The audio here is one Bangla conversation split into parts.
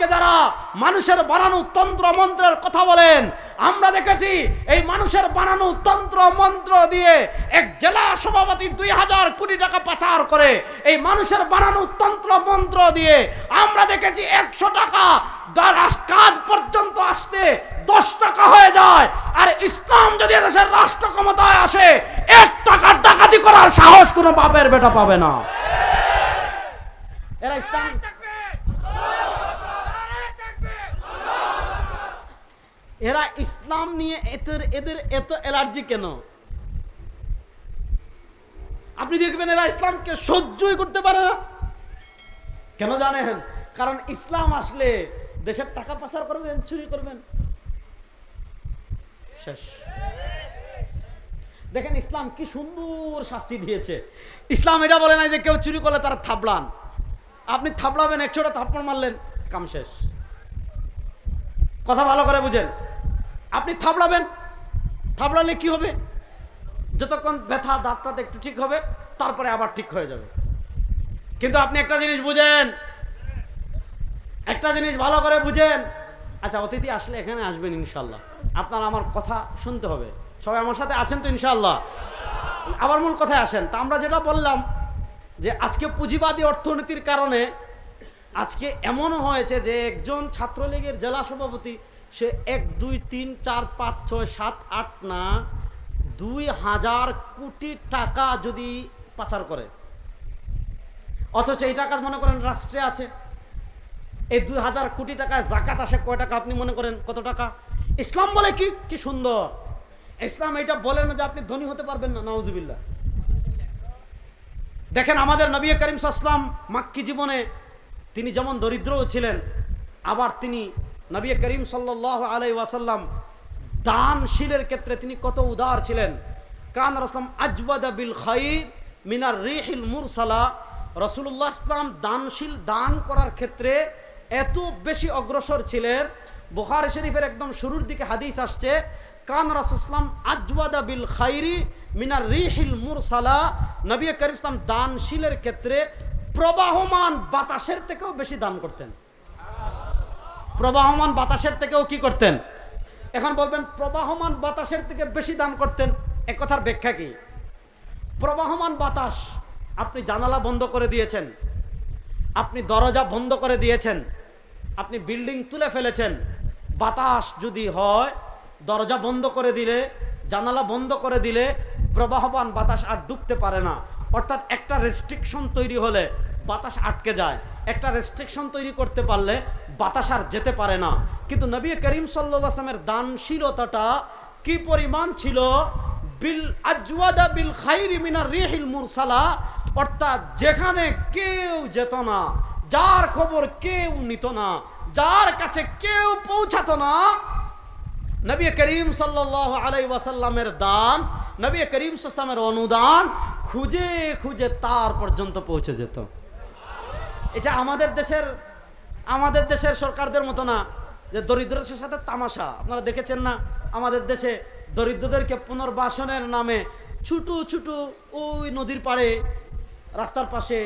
আজকে যারা মানুষের বানানো তন্ত্র মন্ত্রের কথা বলেন, আমরা দেখেছি এই মানুষের বানানো তন্ত্র মন্ত্র দিয়ে এক জেলা সভাপতি দুই হাজার কোটি টাকা পাচার করে এই মানুষের বানানো তন্ত্র মন্ত্র দিয়ে আমরা দেখেছি একশো টাকা কাজ পর্যন্ত আসতে দশ টাকা হয়ে যায়। আর ইসলাম যদি দেশের রাষ্ট্র ক্ষমতায় আসে, এক টাকার ডাকাতি করার সাহস কোনো বাপের বেটা পাবে না। এরা ইসলাম এরা ইসলাম নিয়ে এদের এদের এত অ্যালার্জি কেন? আপনি দেখবেন এরা ইসলামকে সহ্যই করতে পারে না। কেন জানেন? কারণ ইসলাম আসলে দেশের টাকা পাচার করবেন, চুরি করবেন। শেষ। দেখেন ইসলাম কি সুন্দর শাস্তি দিয়েছে। ইসলাম এটা বলে নাই যে কেউ চুরি করলে তারা থাবলান আপনি থাবলাবেন একশোটা থাপ্পড় মারলেন, কাম শেষ। কথা ভালো করে বুঝেন। আপনি থাবড়াবেন। থাবড়ালে কি হবে? যতক্ষণ ব্যথা দাঁতটাতে একটু ঠিক হবে, তারপরে আবার ঠিক হয়ে যাবে। কিন্তু আপনি একটা জিনিস বুঝেন। একটা জিনিস ভালো করে বুঝেন। আচ্ছা অতিথি আসলে এখানে আসবেন ইনশাল্লাহ আপনার আমার কথা শুনতে হবে। সবাই আমার সাথে আছেন তো ইনশাল্লাহ আবার মূল কথায় আসেন। তা আমরা যেটা বললাম যে আজকে পুঁজিবাদী অর্থনীতির কারণে আজকে এমনও হয়েছে যে একজন ছাত্রলীগের জেলা সভাপতি সে এক, দুই, তিন, চার, পাঁচ, ছয়, সাত, আট, না, দুই হাজার কোটি টাকা যদি পাচার করে। অথচ এই টাকা মনে করেন রাষ্ট্রে আছে। এই দুই হাজার কোটি টাকায় জাকাত আসে কয় টাকা আপনি মনে করেন? কত টাকা? ইসলাম বলে কি? কি সুন্দর। ইসলাম এটা বলে না যে আপনি ধনী হতে পারবেন না নওয়াজুবিল্লাহ দেখেন আমাদের নবী করিম সাসলাম মাক্কি জীবনে তিনি যেমন দরিদ্রও ছিলেন, আবার তিনি নবী করিম সাল্লাহ আলাই ওয়াসাল্লাম দানশীলের ক্ষেত্রে তিনি কত উদার ছিলেন। কান রসলাম আজওয়াদা বিল খাইর মিনার রিহিল মুরসালা। রসুল্লাহ ইসলাম দানশীল দান করার ক্ষেত্রে এত বেশি অগ্রসর ছিলেন। বুখার শরীফের একদম শুরুর দিকে হাদিস আসছে, কান রাসুসলাম আজওয়াদা বিল খাইরি মিনার রিহিল মুরসালা। নবী করিম ইসলাম দানশীলের ক্ষেত্রে প্রবাহমান বাতাসের থেকেও বেশি দান করতেন। প্রবাহমান বাতাসের থেকেও কি করতেন? এখন বলবেন, প্রবাহমান বাতাসের থেকে বেশি দান করতেন, এ কথার ব্যাখ্যা কি? প্রবাহমান বাতাস আপনি জানালা বন্ধ করে দিয়েছেন, আপনি দরজা বন্ধ করে দিয়েছেন, আপনি বিল্ডিং তুলে ফেলেছেন, বাতাস যদি হয়, দরজা বন্ধ করে দিলে, জানালা বন্ধ করে দিলে প্রবাহমান বাতাস আর ঢুকতে পারে না। অর্থাৎ একটা রেস্ট্রিকশন তৈরি হলে বাতাস আটকে যায়। একটা রেস্ট্রিকশন তৈরি করতে পারলে বাতাস আর যেতে পারে না। কিন্তু নবী করিম সাল্লামের দানশীলতাটা কি পরিমাণ ছিল? বিল আজওয়াদা বিল খাইরি মিনার রিহিল মুরসালা। অর্থাৎ যেখানে কেউ যেত না, যার খবর কেউ নিত না, যার কাছে কেউ পৌঁছাতো না, নবী করিম সাল্লাহ আলাই ওয়াসাল্লামের দান, নবী করিম সাল্লামের অনুদান খুঁজে খুঁজে তার পর্যন্ত পৌঁছে যেত। এটা আমাদের দেশের আমাদের দেশের সরকারদের মতো না, যে দরিদ্রদের সাথে তামাশা। আপনারা দেখেছেন না, আমাদের দেশে দরিদ্রদেরকে পুনর্বাসনের নামে ছোটো ছোটো ওই নদীর পাড়ে, রাস্তার পাশে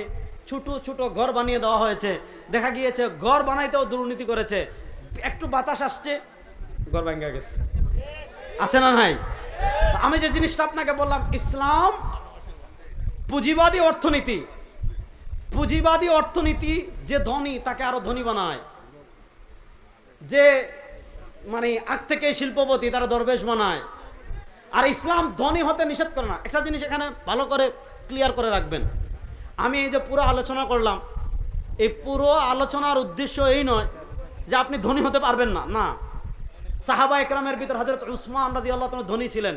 ছোট ছোট ঘর বানিয়ে দেওয়া হয়েছে। দেখা গিয়েছে, ঘর বানাইতেও দুর্নীতি করেছে। একটু বাতাস আসছে, ঘর ভাঙ্গা গেছে। আছে না নাই? আমি যে জিনিসটা আপনাকে বললাম, ইসলাম পুঁজিবাদী অর্থনীতি। পুঁজিবাদী অর্থনীতি যে ধনী, তাকে আরও ধনী বানায়। যে মানে আগ থেকে শিল্পপতি, তারা দরবেশ বানায়। আর ইসলাম ধনী হতে নিষেধ করে না। একটা জিনিস এখানে ভালো করে ক্লিয়ার করে রাখবেন। আমি এই যে পুরো আলোচনা করলাম, এই পুরো আলোচনার উদ্দেশ্য এই নয় যে আপনি ধনী হতে পারবেন না। না। সাহাবা একরামের ভিতর হজরত উসমান রাদি আল্লাহ ধনী ছিলেন।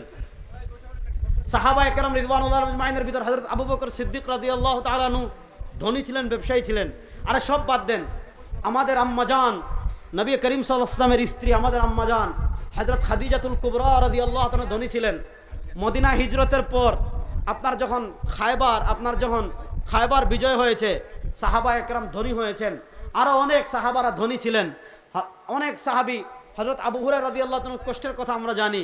সাহাবা একরাম রিদওয়ানুল্লাহ মাইনের ভিতর হজরত আবু বকর সিদ্দিক রাদি আল্লাহ তালানু ধনী ছিলেন, ব্যবসায়ী ছিলেন। আরে সব বাদ দেন। আমাদের আম্মাজান নবী করিম সাল্লামের স্ত্রী আমাদের আম্মাজান হজরত খাদিজাতুল কুবরা রাদি আল্লাহ ধনী ছিলেন। মদিনা হিজরতের পর আপনার যখন খায়বার, আপনার যখন খায়বার বিজয় হয়েছে, সাহাবা একরাম ধনী হয়েছেন। আরও অনেক সাহাবারা ধনী ছিলেন। অনেক সাহাবি হজরত আবু হুরাই রাদি আল্লাহ কষ্টের কথা আমরা জানি।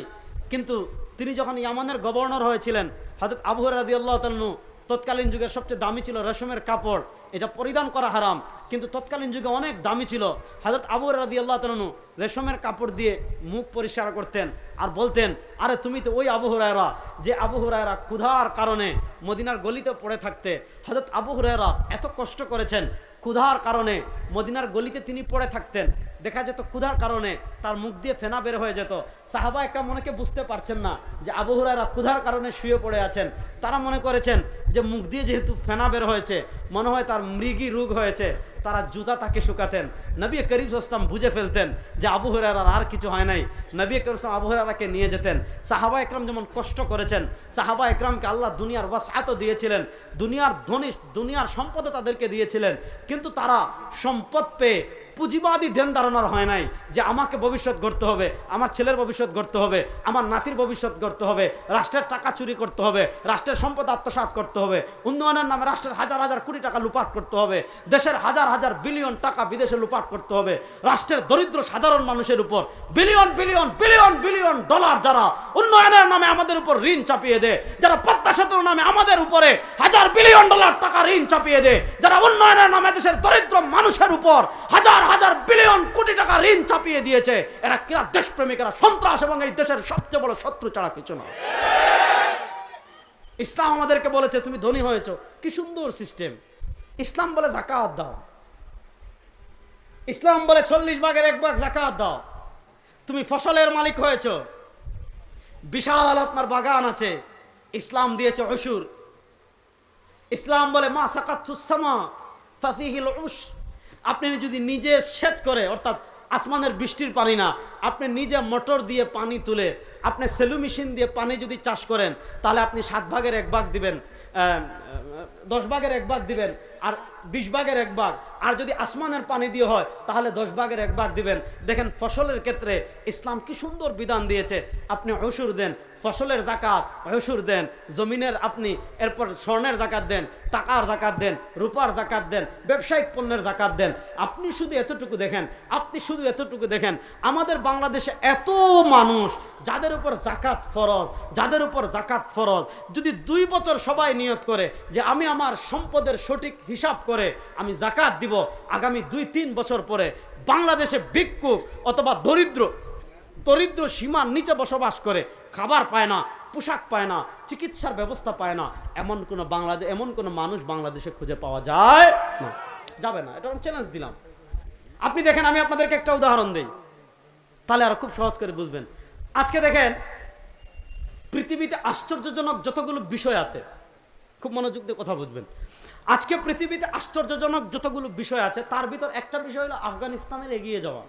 কিন্তু তিনি যখন ইয়ামানের গভর্নর হয়েছিলেন হজরত আবু হুরাই রাদি আল্লাহ তৎকালীন যুগের সবচেয়ে দামি ছিল রেশমের কাপড়। এটা পরিধান করা হারাম। কিন্তু তৎকালীন যুগে অনেক দামি ছিল। হাজরত আবু রাদি আল্লাহ তালনু রেশমের কাপড় দিয়ে মুখ পরিষ্কার করতেন আর বলতেন, আরে তুমি তো ওই আবু হুরায়রা যে আবু হুরায়রা ক্ষুধার কারণে মদিনার গলিতে পড়ে থাকতে। হজরত আবু হুরায়রা এত কষ্ট করেছেন, ক্ষুধার কারণে মদিনার গলিতে তিনি পড়ে থাকতেন। দেখা যেত ক্ষুধার কারণে তার মুখ দিয়ে ফেনা বের হয়ে যেত। সাহাবা একটা মনেকে বুঝতে পারছেন না যে আবু হুরায়রা ক্ষুধার কারণে শুয়ে পড়ে আছেন। তারা মনে করেছেন যে মুখ দিয়ে যেহেতু ফেনা বের হয়েছে, মনে হয় তার মৃগী রোগ হয়েছে, তারা জুতা তাকে শুকাতেন। নবী করিম ইসলাম বুঝে ফেলতেন যে আবু হরার আর কিছু হয় নাই। নবী করিম আবু হরারাকে নিয়ে যেতেন। সাহাবা একরাম যেমন কষ্ট করেছেন, সাহাবা একরামকে আল্লাহ দুনিয়ার ওয়াসাত দিয়েছিলেন। দুনিয়ার ধনী, দুনিয়ার সম্পদও তাদেরকে দিয়েছিলেন। কিন্তু তারা সম্পদ পেয়ে পুঁজিবাদী ধ্যান ধারণার হয় নাই যে আমাকে ভবিষ্যৎ গড়তে হবে, আমার ছেলের ভবিষ্যৎ গড়তে হবে, আমার নাতির ভবিষ্যৎ গড়তে হবে, রাষ্ট্রের টাকা চুরি করতে হবে, রাষ্ট্রের সম্পদ আত্মসাৎ করতে হবে, উন্নয়নের নামে রাষ্ট্রের হাজার হাজার কোটি টাকা লুপাট করতে হবে, দেশের হাজার হাজার বিলিয়ন টাকা বিদেশে লুপাট করতে হবে, রাষ্ট্রের দরিদ্র সাধারণ মানুষের উপর billion billion billion billion dollar যারা উন্নয়নের নামে আমাদের উপর ঋণ চাপিয়ে দেয়, যারা পদ্মা সেতুর নামে আমাদের উপরে হাজার বিলিয়ন ডলার টাকা ঋণ চাপিয়ে দেয়, যারা উন্নয়নের নামে দেশের দরিদ্র মানুষের উপর হাজার হাজার হাজার বিলিয়ন কোটি টাকা ঋণ চাপিয়ে দিয়েছে। এরা কিরা দেশপ্রেমিকেরা সন্ত্রাস এবং এই দেশের সবচেয়ে বড় শত্রু ছাড়া কিছু না। ইসলাম আমাদেরকে বলেছে, তুমি ধনী হয়েছো। কি সুন্দর সিস্টেম ইসলাম বলে, জাকাত দাও। ইসলাম বলে, চল্লিশ ভাগের এক ভাগ জাকাত দাও। তুমি ফসলের মালিক হয়েছ। বিশাল আপনার বাগান আছে। ইসলাম দিয়েছে, অসুর। ইসলাম বলে, মা সাকাতুসামা ফাফিহিল উস। আপনি যদি নিজে সেচ করে, অর্থাৎ আসমানের বৃষ্টির পানি না, আপনি নিজে মোটর দিয়ে পানি তুলে, আপনি সেলু মেশিন দিয়ে পানি যদি চাষ করেন, তাহলে আপনি সাত ভাগের এক ভাগ দিবেন দশ ভাগের এক ভাগ দিবেন, আর বিশ ভাগের এক ভাগ। আর যদি আসমানের পানি দিয়ে হয়, তাহলে দশ ভাগের এক ভাগ দিবেন। দেখেন ফসলের ক্ষেত্রে ইসলাম কি সুন্দর বিধান দিয়েছে। আপনি অসুর দেন ফসলের জাকাত অসুর দেন, জমিনের আপনি, এরপর স্বর্ণের জাকাত দেন, টাকার জাকাত দেন, রূপার জাকাত দেন, ব্যবসায়িক পণ্যের জাকাত দেন। আপনি শুধু এতটুকু দেখেন, আপনি শুধু এতটুকু দেখেন, আমাদের বাংলাদেশে এত মানুষ যাদের উপর জাকাত ফরজ, যাদের উপর জাকাত ফরজ, যদি দুই বছর সবাই নিয়ত করে যে আমি আমার সম্পদের সঠিক হিসাব করে আমি জাকাত দিব, আগামী দুই তিন বছর পরে বাংলাদেশে ভিক্ষুক অথবা দরিদ্র দরিদ্র সীমার নিচে বসবাস করে খাবার পায় না, পোশাক পায় না, চিকিৎসার ব্যবস্থা পায় না, এমন কোনো বাংলাদেশ এমন কোনো মানুষ বাংলাদেশে খুঁজে পাওয়া যায় না। যাবে না, এটা আমি চ্যালেঞ্জ দিলাম। আপনি দেখেন, আমি আপনাদেরকে একটা উদাহরণ দিই। তাহলে আর খুব সহজ করে বুঝবেন। আজকে দেখেন, পৃথিবীতে আশ্চর্যজনক যতগুলো বিষয় আছে, খুব মনোযোগ দিয়ে কথা বুঝবেন আজকে পৃথিবীতে আশ্চর্যজনক যতগুলো বিষয় আছে, তার ভিতর একটা বিষয় হলো আফগানিস্তানের এগিয়ে যাওয়া।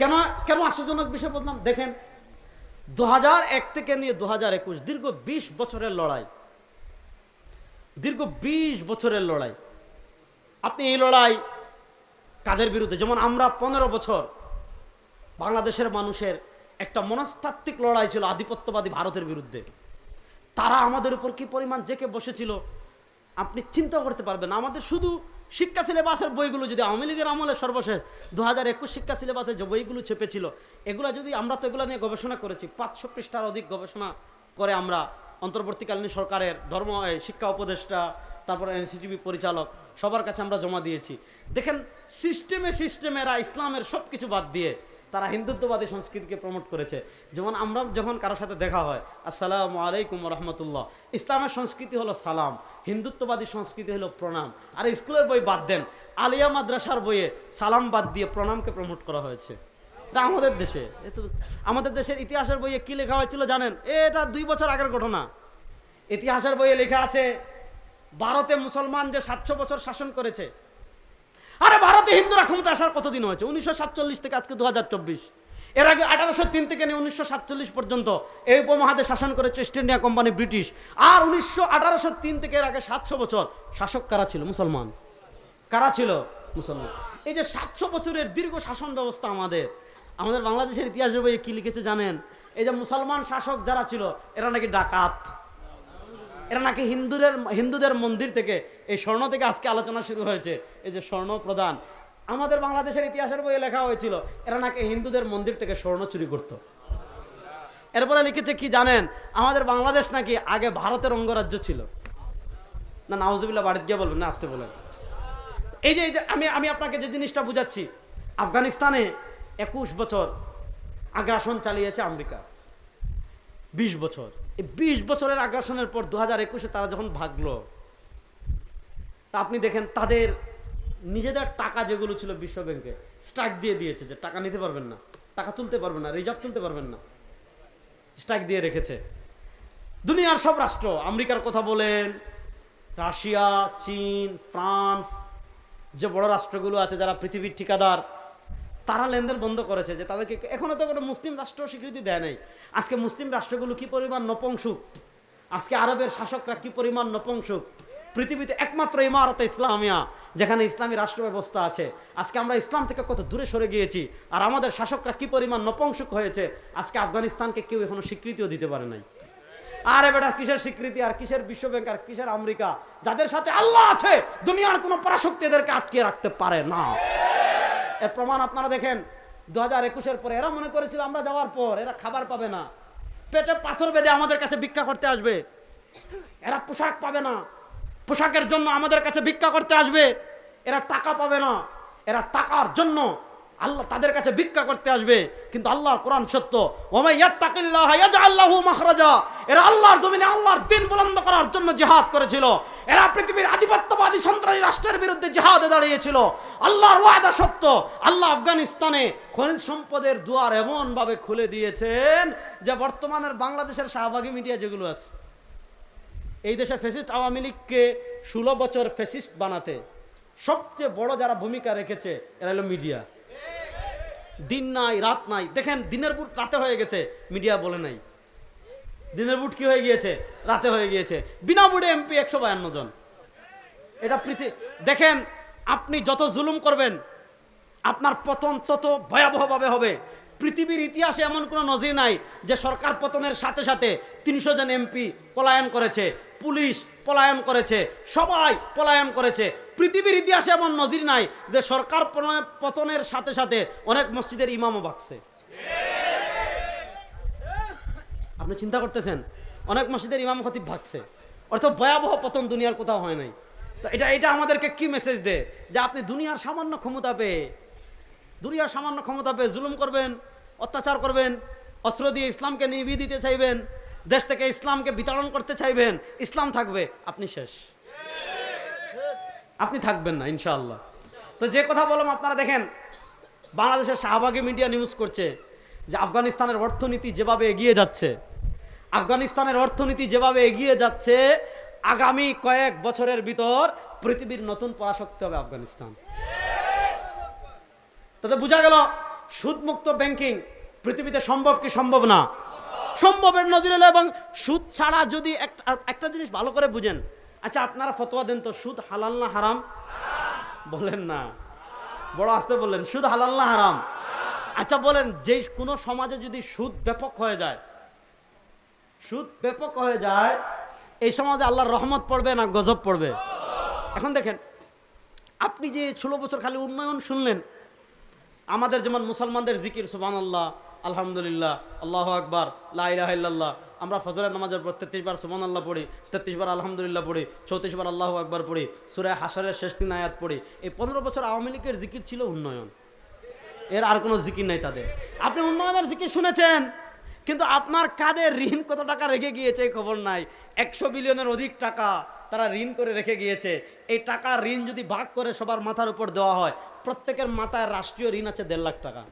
কেন কেন আশ্চর্যজনক বিষয় বললাম? দেখেন দু থেকে নিয়ে দু একুশ, দীর্ঘ বিশ বছরের লড়াই। দীর্ঘ বিশ বছরের লড়াই। আপনি এই লড়াই কাদের বিরুদ্ধে? যেমন আমরা পনেরো বছর বাংলাদেশের মানুষের একটা মনস্তাত্ত্বিক লড়াই ছিল আধিপত্যবাদী ভারতের বিরুদ্ধে। তারা আমাদের উপর কি পরিমাণ জেকে বসেছিল, আপনি চিন্তা করতে পারবেন আমাদের শুধু শিক্ষা সিলেবাসের বইগুলো যদি আওয়ামী লীগের আমলে সর্বশেষ দু হাজার একুশ শিক্ষা সিলেবাসের যে বইগুলো ছেপেছিল, এগুলো যদি আমরা তো এগুলো নিয়ে গবেষণা করেছি, পাঁচশো পৃষ্ঠার অধিক গবেষণা করে আমরা অন্তর্বর্তীকালীন সরকারের ধর্ম শিক্ষা উপদেষ্টা, তারপর এনসিটিভি পরিচালক, সবার কাছে আমরা জমা দিয়েছি। দেখেন, সিস্টেমে সিস্টেমেরা ইসলামের সব কিছু বাদ দিয়ে তারা হিন্দুত্ববাদী সংস্কৃতিকে প্রমোট করেছে। যেমন আমরা যখন কারোর সাথে দেখা হয়, আসসালামু আলাইকুম রহমতুল্লাহ ইসলামের সংস্কৃতি হলো সালাম। হিন্দুত্ববাদী সংস্কৃতি হলো প্রণাম। আর স্কুলের বই বাদ দেন, আলিয়া মাদ্রাসার বইয়ে সালাম বাদ দিয়ে প্রণামকে প্রমোট করা হয়েছে। এটা আমাদের দেশে আমাদের দেশের ইতিহাসের বইয়ে কি লেখা হয়েছিল জানেন? এটা দুই বছর আগের ঘটনা। ইতিহাসের বইয়ে লেখা আছে, ভারতে মুসলমান যে সাতশো বছর শাসন করেছে, আরে ভারতে হিন্দুরা ক্ষমতা আসার কতদিন হয়েছে? উনিশশো সাতচল্লিশ থেকে আজকে দু হাজার চব্বিশ। এর আগে আঠারোশো তিন থেকে নিয়ে উনিশশো সাতচল্লিশ পর্যন্ত এই উপমহাদেশ শাসন করেছে ইস্ট ইন্ডিয়া কোম্পানি ব্রিটিশ আর উনিশশো আঠারোশো তিন থেকে এর আগে সাতশো বছর শাসক কারা ছিল? মুসলমান। কারা ছিল? মুসলমান। এই যে সাতশো বছরের দীর্ঘ শাসন ব্যবস্থা আমাদের আমাদের বাংলাদেশের ইতিহাসের বইয়ে কি লিখেছে জানেন? এই যে মুসলমান শাসক যারা ছিল, এরা নাকি ডাকাত। এরা নাকি হিন্দুদের হিন্দুদের মন্দির থেকে, এই স্বর্ণ থেকে আজকে আলোচনা শুরু হয়েছে। এই যে স্বর্ণ প্রদান আমাদের বাংলাদেশের ইতিহাসের বইয়ে লেখা হয়েছিল, এরা নাকি হিন্দুদের মন্দির থেকে স্বর্ণ চুরি করত। এরপরে লিখেছে, কি জানেন, আমাদের বাংলাদেশ নাকি আগে ভারতের অঙ্গরাজ্য ছিল। না, নাউজুবিল্লাহ, বাড়িতে গিয়ে বলবেন, না আসতে বলেন। এই যে এই যে, আমি আমি আপনাকে যে জিনিসটা বুঝাচ্ছি, আফগানিস্তানে একুশ বছর আগ্রাসন চালিয়েছে আমেরিকা। বিশ বছর। এই বিশ বছরের আগ্রাসনের পর দু হাজার একুশে তারা যখন ভাগলো, তা আপনি দেখেন, তাদের নিজেদের টাকা যেগুলো ছিল বিশ্ব ব্যাংকে স্ট্রাইক দিয়ে দিয়েছে যে টাকা নিতে পারবেন না, টাকা তুলতে পারবেন না রিজার্ভ তুলতে পারবেন না স্ট্রাইক দিয়ে রেখেছে। দুনিয়ার সব রাষ্ট্র, আমেরিকার কথা বলেন, রাশিয়া, চীন, ফ্রান্স, যে বড় রাষ্ট্রগুলো আছে যারা পৃথিবীর ঠিকাদার, তারা লেনদেন বন্ধ করেছে যে তাদেরকে এখনও তো কোনো মুসলিম রাষ্ট্র স্বীকৃতি দেয় নাই। আজকে মুসলিম রাষ্ট্রগুলো কি পরিমাণ নপংসুক? আজকে আরবের শাসকরা কি পরিমাণ নপংসুক? পৃথিবীতে একমাত্র ইমারত ইসলামিয়া, যেখানে ইসলামী রাষ্ট্র ব্যবস্থা আছে। আজকে আমরা ইসলাম থেকে কত দূরে সরে গিয়েছি, আর আমাদের শাসকরা কি পরিমাণ নপংসুক হয়েছে, আজকে আফগানিস্তানকে কেউ এখনও স্বীকৃতিও দিতে পারে নাই। আরে বেটা, কিসের স্বীকৃতি, আর কিসের বিশ্ব ব্যাংক আর কিসের আমেরিকা? যাদের সাথে আল্লাহ আছে, দুনিয়ার কোনো পরাশক্তি এদেরকে আটকে রাখতে পারে না। এর প্রমাণ আপনারা দেখেন দু হাজার একুশের পরে এরা মনে করেছিল আমরা যাওয়ার পর, এরা খাবার পাবে না। পেটে পাথর বেঁধে আমাদের কাছে ভিক্ষা করতে আসবে। এরা পোশাক পাবে না। পোশাকের জন্য আমাদের কাছে ভিক্ষা করতে আসবে, এরা টাকা পাবে না। এরা টাকার জন্য আল্লাহ তাদের কাছে ভিক্ষা করতে আসবে, কিন্তু আল্লাহর কোরআন সত্য মাখরাজা। এরা আল্লাহর জমিনে আল্লাহর দিন বুলন্দ করার জন্য জিহাদ করেছিল। এরা পৃথিবীর আধিপত্যবাদী সন্ত্রাসী রাষ্ট্রের বিরুদ্ধে জিহাদে দাঁড়িয়েছিল। আল্লাহর ওয়াদা সত্য। আল্লাহ আফগানিস্তানে খনিজ সম্পদের দুয়ার এমন ভাবে খুলে দিয়েছেন যে বর্তমানের বাংলাদেশের শাহবাগী মিডিয়া যেগুলো আছে এই দেশে ফেসিস্ট আওয়ামী লীগকে ষোলো বছর ফেসিস্ট বানাতে সবচেয়ে বড় যারা ভূমিকা রেখেছে, এরা হলো মিডিয়া। দিন নাই, রাত নাই। দেখেন, দিনের বুট রাতে হয়ে গেছে, মিডিয়া বলে নাই। দিনের বুট কি হয়ে গিয়েছে? রাতে হয়ে গিয়েছে। বিনা বুটে এমপি একশো বায়ান্ন জন। এটা পৃথিবী দেখেন, আপনি যত জুলুম করবেন, আপনার পতন তত ভয়াবহভাবে হবে। পৃথিবীর ইতিহাসে এমন কোনো নজির নাই যে সরকার পতনের সাথে সাথে তিনশো জন এমপি পলায়ন করেছে, পুলিশ পলায়ন করেছে, সবাই পলায়ন করেছে। পৃথিবীর ইতিহাসে এমন নজির নাই যে সরকার পতনের সাথে সাথে অনেক মসজিদের ইমামও বাকছে। আপনি চিন্তা করতেছেন, অনেক মসজিদের ইমাম খতিব ভাগছে অর্থাৎ ভয়াবহ পতন দুনিয়ার কোথাও হয় নাই। তো এটা এটা আমাদেরকে কি মেসেজ দেয়? যে আপনি দুনিয়ার সামান্য ক্ষমতা পেয়ে দুনিয়ার সামান্য ক্ষমতা পেয়ে জুলুম করবেন, অত্যাচার করবেন, অস্ত্র দিয়ে ইসলামকে নিভিয়ে দিতে চাইবেন, দেশ থেকে ইসলামকে বিতরণ করতে চাইবেন, ইসলাম থাকবে, আপনি শেষ। আপনি থাকবেন না, ইনশাআল্লাহ। তো যে কথা বললাম, আপনারা দেখেন, বাংলাদেশের শাহবাগী মিডিয়া নিউজ করছে যে আফগানিস্তানের অর্থনীতি যেভাবে এগিয়ে যাচ্ছে, আফগানিস্তানের অর্থনীতি যেভাবে এগিয়ে যাচ্ছে, আগামী কয়েক বছরের ভিতর পৃথিবীর নতুন পরাশক্তি হবে আফগানিস্তান। তাতে বোঝা গেল, সুদমুক্ত ব্যাংকিং পৃথিবীতে সম্ভব কি সম্ভব না? সম্ভবের নজির এলো এবং সুদ ছাড়া যদি একটা একটা জিনিস ভালো করে বুঝেন আচ্ছা আপনারা ফতোয়া দেন তো, সুদ হালাল না হারাম? বলেন না। বড় আসতে বললেন, সুদ হালাল না হারাম? আচ্ছা বলেন যে কোনো সমাজে যদি সুদ ব্যাপক হয়ে যায়, সুদ ব্যাপক হয়ে যায়, এই সমাজে আল্লাহর রহমত পড়বে না গজব পড়বে? এখন দেখেন, আপনি যে ষোলো বছর খালি উন্নয়ন শুনলেন আমাদের যেমন মুসলমানদের জিকির সুবান আল্লাহ আলহামদুলিল্লাহ, আল্লাহ আকবার লাহ আমরা ফজরের নামাজের পর তেত্রিশ বার আল্লাহ পড়ি, তেত্রিশ বার আলহামদুলিল্লাহ পড়ি, চৌত্রিশ বার আল্লাহ আকবার পড়ি সুরায় হাসরের শেষ দিন আয়াত পড়ি, এই পনেরো বছর আওয়ামী লীগের জিকির ছিল উন্নয়ন। এর আর কোনো জিকির নাই তাদের। আপনি উন্নয়নের জিকির শুনেছেন, কিন্তু আপনার কাদের ঋণ কত টাকা রেখে গিয়েছে খবর নাই। একশো বিলিয়নের অধিক টাকা তারা ঋণ করে রেখে গিয়েছে। এই টাকা ঋণ যদি ভাগ করে সবার মাথার উপর দেওয়া হয় প্রত্যেকের মাথায় রাষ্ট্রীয় ঋণ আছে দেড় লাখ টাকা।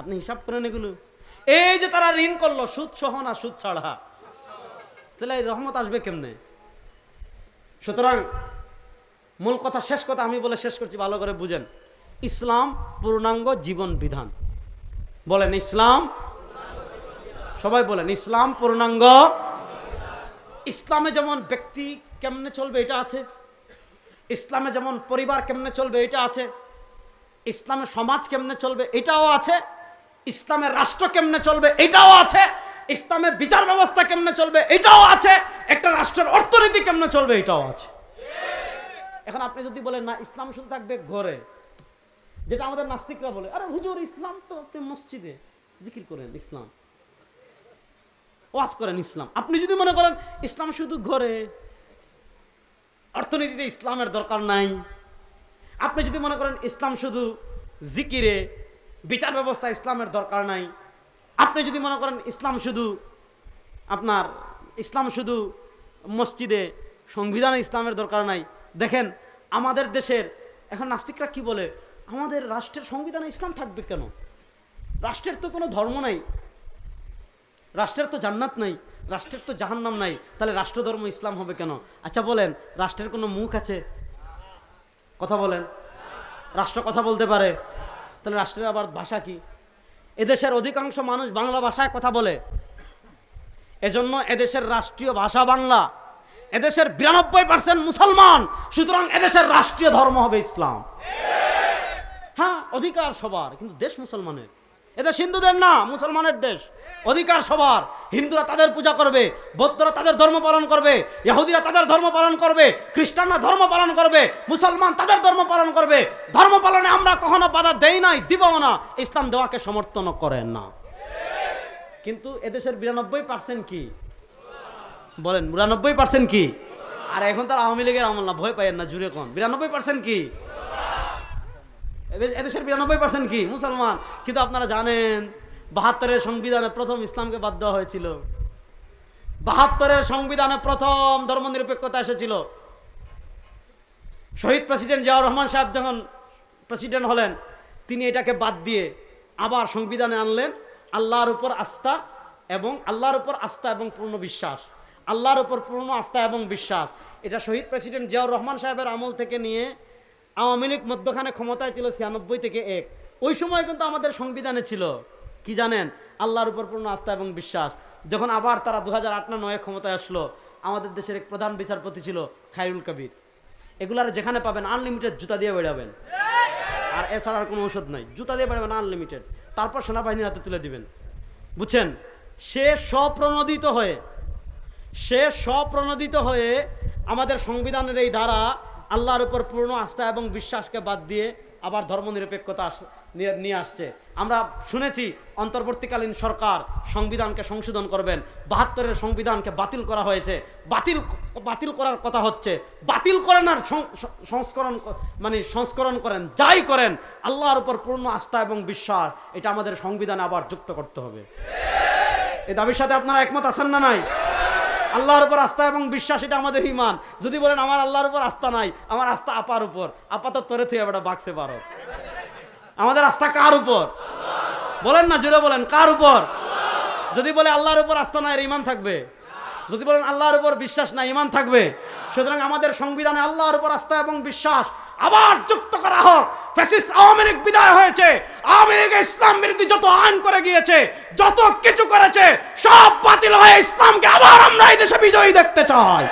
আপনি হিসাব করেন এগুলো। এই যে তারা ঋণ করল, সুদ সহ না সুদ ছাড়া? তাহলে এই রহমত আসবে কেমনে? সুতরাং মূল কথা, শেষ কথা আমি বলে শেষ করছি, ভালো করে বুঝেন। ইসলাম পূর্ণাঙ্গ জীবন বিধান। বলেন, ইসলাম? সবাই বলেন, ইসলাম পূর্ণাঙ্গ। ইসলামে যেমন ব্যক্তি কেমনে চলবে, এটা আছে। ইসলামে যেমন পরিবার কেমনে চলবে, এটা আছে। ইসলামের সমাজ কেমনে চলবে, এটাও আছে। ইসলামের রাষ্ট্র কেমনে চলবে, এটাও আছে। ইসলামের বিচার ব্যবস্থা কেমনে চলবে, এটাও আছে। একটা রাষ্ট্রের অর্থনীতি কেমনে চলবে, এটাও আছে। এখন আপনি যদি বলেন, না, ইসলাম শুধু থাকবে ঘরে, যেটা আমাদের নাস্তিকরা বলে, আরে হুজুর, ইসলাম তো আপনি মসজিদে জিকির করেন, ইসলাম। ওয়াজ করেন, ইসলাম। আপনি যদি মনে করেন, ইসলাম শুধু ঘরে অর্থনীতিতে ইসলামের দরকার নাই। আপনি যদি মনে করেন ইসলাম শুধু জিকিরে, বিচার ব্যবস্থা ইসলামের দরকার নাই, আপনি যদি মনে করেন ইসলাম শুধু আপনার, ইসলাম শুধু মসজিদে সংবিধানে ইসলামের দরকার নাই, দেখেন আমাদের দেশের, এখন নাস্তিকরা কি বলে? আমাদের রাষ্ট্রের সংবিধানে ইসলাম থাকবে কেন? রাষ্ট্রের তো কোনো ধর্ম নাই। রাষ্ট্রের তো জান্নাত নাই। রাষ্ট্রের তো জাহান্নাম নাই, তাহলে রাষ্ট্রধর্ম ইসলাম হবে কেন? আচ্ছা বলেন, রাষ্ট্রের কোনো মুখ আছে? কথা বলেন। রাষ্ট্র কথা বলতে পারে। তাহলে রাষ্ট্রের আবার ভাষা কি? এদেশের অধিকাংশ মানুষ বাংলা ভাষায় কথা বলে। এজন্য এদেশের রাষ্ট্রীয় ভাষা বাংলা। এদেশের বিরানব্বই পার্সেন্ট মুসলমান। সুতরাং এদেশের রাষ্ট্রীয় ধর্ম হবে ইসলাম। হ্যাঁ অধিকার সবার, কিন্তু দেশ মুসলমানের। এদেশ হিন্দুদের না, মুসলমানের দেশ। অধিকার সবার। হিন্দুরা তাদের পূজা করবে, বৌদ্ধরা তাদের ধর্ম পালন করবে, ইহুদিরা তাদের ধর্ম পালন করবে, খ্রিস্টানরা ধর্ম পালন করবে, মুসলমান তাদের ধর্ম পালন করবে। ধর্ম পালনে আমরা কখনো বাধা দেই নাই দিব না। ইসলাম দেওয়াকে সমর্থন করেন না। কিন্তু এদেশের বিরানব্বই পার্সেন্ট কি? বলেন, বিরানব্বই পার্সেন্ট কি? আর এখন তার আওয়ামী লীগের আমল না, ভয় পাইয়েন না, জুড়ে কোন। বিরানব্বই পার্সেন্ট কি? এদেশ- এদেশের বিরানব্বই পার্সেন্ট কি? মুসলমান। কিন্তু আপনারা জানেন বাহাত্তরের সংবিধানে প্রথম ইসলামকে বাদ দেওয়া হয়েছিল। বাহাত্তরের সংবিধানে প্রথম ধর্মনিরপেক্ষতা এসেছিল। শহীদ প্রেসিডেন্ট জিয়াউর রহমান সাহেব যখন প্রেসিডেন্ট হলেন, তিনি এটাকে বাদ দিয়ে আবার সংবিধানে আনলেন, আল্লাহর উপর আস্থা এবং আল্লাহর উপর আস্থা এবং পূর্ণ বিশ্বাস। আল্লাহর উপর পূর্ণ আস্থা এবং বিশ্বাস। এটা শহীদ প্রেসিডেন্ট জিয়াউর রহমান সাহেবের আমল থেকে নিয়ে আওয়ামী লীগ মধ্যখানে ক্ষমতায় ছিল ছিয়ানব্বই থেকে এক। ওই সময় কিন্তু আমাদের সংবিধানে ছিল। কি জানেন? আল্লাহর উপর পূর্ণ আস্থা এবং বিশ্বাস। যখন আবার তারা দু হাজার আট না নয় ক্ষমতায় আসলো, আমাদের দেশের এক প্রধান বিচারপতি ছিল খায়রুল কবির। এগুলার যেখানে পাবেন আনলিমিটেড জুতা দিয়ে বেড়াবেন। আর এছাড়া আর কোনো ঔষধ নাই। জুতা দিয়ে বেড়াবেন আনলিমিটেড তারপর সেনাবাহিনীর হাতে তুলে দিবেন। বুঝছেন? সে স্বপ্রণোদিত হয়ে, সে স্বপ্রণোদিত হয়ে আমাদের সংবিধানের এই ধারা আল্লাহর উপর পূর্ণ আস্থা এবং বিশ্বাসকে বাদ দিয়ে আবার ধর্মনিরপেক্ষতা নিয়ে আসছে। আমরা শুনেছি অন্তর্বর্তীকালীন সরকার সংবিধানকে সংশোধন করবেন, বাহাত্তরের সংবিধানকে বাতিল করা হয়েছে। বাতিল বাতিল করার কথা হচ্ছে, বাতিল করেন আর সংস্করণ মানে সংস্করণ করেন, যাই করেন, আল্লাহর উপর পূর্ণ আস্থা এবং বিশ্বাস, এটা আমাদের সংবিধানে আবার যুক্ত করতে হবে। এই দাবির সাথে আপনারা একমত আছেন না নাই? আল্লাহর উপর আস্থা এবং বিশ্বাস, এটা আমাদের ইমান। যদি বলেন, আমার আল্লাহর উপর আস্থা নাই, আমার আস্থা আপার উপর। আপাতত তোরে এবার বাক্সে পারো আমাদের আস্থা কার উপর? বলেন না জুড়ে বলেন, কার উপর? যদি বলে আল্লাহর উপর আস্থা নাই ইমান থাকবে? যদি বলেন আল্লাহর উপর বিশ্বাস নাই ইমান থাকবে? সুতরাং আমাদের সংবিধানে আল্লাহর উপর আস্থা এবং বিশ্বাস আবার যুক্ত করা হোক। ফ্যাসিস্ট আওয়ামী লীগ বিদায় হয়েছে। আওয়ামী লীগ ইসলাম বিরোধী যত আইন করে গিয়েছে, যত কিছু করেছে, সব বাতিল হয়ে ইসলামকে আবার আমরা এই দেশে বিজয়ী দেখতে চাই।